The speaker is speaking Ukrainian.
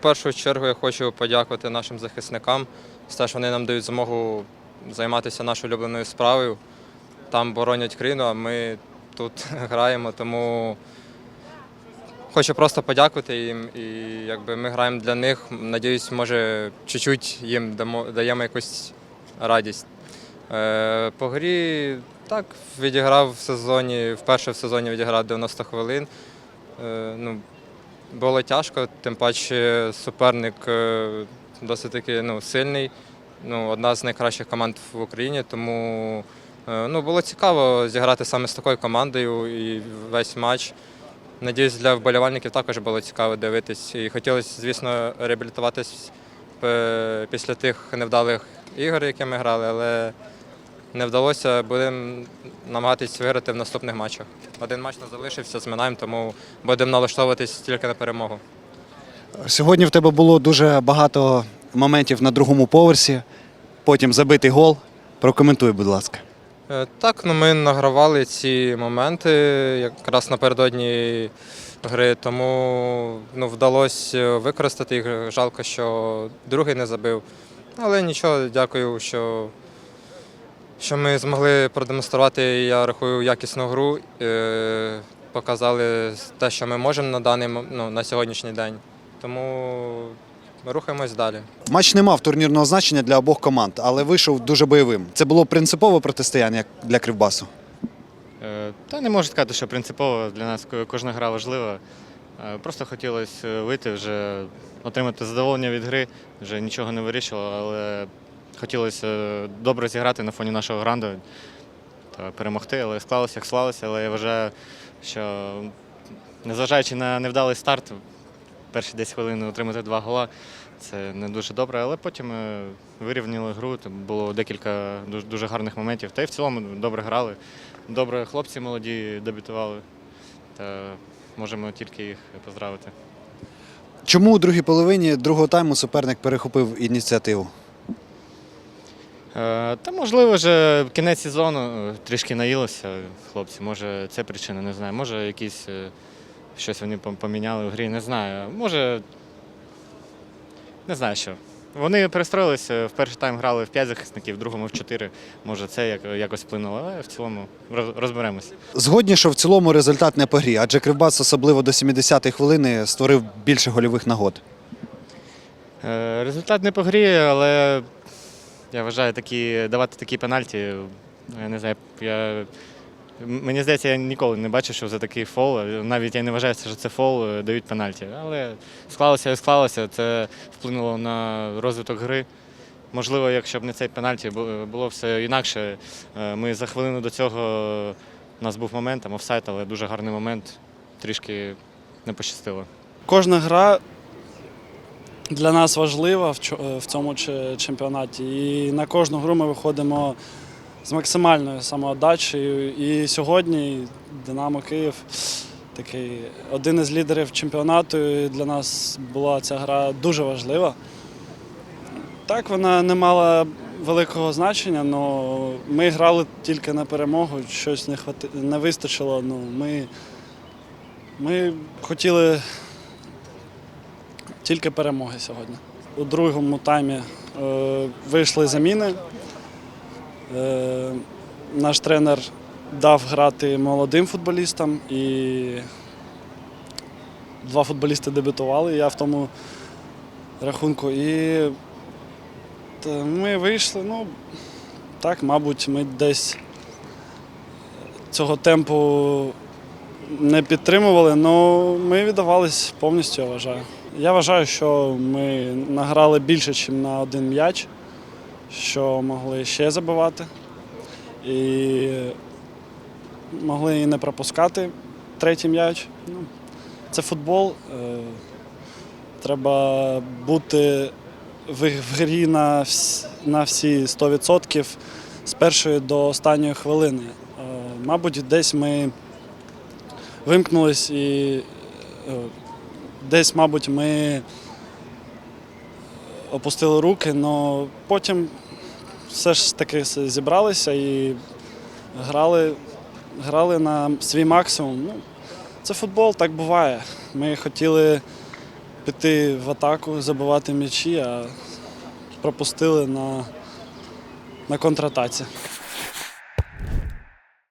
першу чергу я хочу подякувати нашим захисникам за те, що вони нам дають змогу займатися нашою улюбленою справою. Там боронять країну, а ми тут граємо. Тому хочу просто подякувати їм. І якби ми граємо для них. Надіюсь, може, чуть-чуть їм даємо якусь радість. Е, по грі так, відіграв в сезоні, вперше в сезоні відіграв 90 хвилин. Е, ну, було тяжко, тим паче суперник е, досить таки ну, сильний. Ну, одна з найкращих команд в Україні, тому е, ну, було цікаво зіграти саме з такою командою і весь матч. Надіюсь, для вболівальників також було цікаво дивитись. І хотілося, звісно, реабілітуватись е, після тих невдалих ігор, які ми грали, але не вдалося. Будемо намагатись виграти в наступних матчах. Один матч нас залишився, зминаємо, тому будемо налаштовуватись тільки на перемогу. Сьогодні в тебе було дуже багато моментів на другому поверсі, потім забитий гол. Прокоментуй, будь ласка. Е, Так, ну ми награвали ці моменти якраз напередодні гри, тому ну, вдалося використати їх. Жалко, що другий не забив. Але нічого, дякую, що, що ми змогли продемонструвати, я рахую, якісну гру. Е, Показали те, що ми можемо на даний ну, на сьогоднішній день. Тому рухаємось далі. Матч не мав турнірного значення для обох команд, але вийшов дуже бойовим. Це було принципове протистояння для Кривбасу. Е, Та не можу сказати, що принципово для нас кожна гра важлива. Е, Просто хотілося вийти, вже отримати задоволення від гри, вже нічого не вирішувало, але хотілося е, добре зіграти на фоні нашого гранду та перемогти, але склалося, як склалося. Але я вважаю, що незважаючи на невдалий старт, перші 10 хвилин отримати два гола це не дуже добре, але потім е, вирівняли гру. Було декілька дуже гарних моментів. Та й в цілому добре грали. Добре, хлопці молоді дебютували. Та можемо тільки їх поздравити. Чому у другій половині другого тайму суперник перехопив ініціативу? Е, Та можливо, вже кінець сезону е, трішки наїлося хлопці. Може, це причина, не знаю. Може, якісь е, щось вони поміняли в грі, не знаю. Може, не знаю що. Вони перестроїлися, в перший тайм грали в 5 захисників, в другому в 4. Може, це якось вплинуло, але в цілому роз- розберемось. Згодні, що в цілому результат не по грі, адже Кривбас, особливо до 70-ї хвилини, створив більше гольових нагод. Результат не по грі, але я вважаю, такі, давати такі пенальті. Я не знаю, я, мені здається, я ніколи не бачив, що за такий фол. Навіть я не вважаю, що це фол, е, дають пенальті. Але склалося і склалося, це вплинуло на розвиток гри. Можливо, якщо б не цей пенальті, було все інакше. Е, Ми за хвилину до цього у нас був момент, там офсайд, але дуже гарний момент. Трішки не пощастило. Кожна гра для нас важлива в цьому чемпіонаті. І на кожну гру ми виходимо з максимальною самоотдачею. І сьогодні Динамо Київ такий один із лідерів чемпіонату. І для нас була ця гра дуже важлива. Так, вона не мала великого значення, але ми грали тільки на перемогу, щось не, хвати... не вистачило. Ну, ми, ми хотіли тільки перемоги сьогодні. У другому таймі е, вийшли заміни. Е, наш тренер дав грати молодим футболістам і два футболісти дебютували. Я в тому рахунку. І ми вийшли. Ну, так, мабуть, ми десь цього темпу не підтримували, але ми віддавались повністю, я вважаю. Я вважаю, що ми награли більше, ніж на один м'яч, що могли ще забивати. І могли і не пропускати третій м'яч. Ну, це футбол. е, Треба бути в грі на, на всі 100% з першої до останньої хвилини. Е, Мабуть, десь ми вимкнулись і е, десь, мабуть, ми опустили руки, але потім все ж таки зібралися і грали, грали на свій максимум. Ну, це футбол, так буває. Ми хотіли піти в атаку, забивати м'ячі, а пропустили на, на контратаці.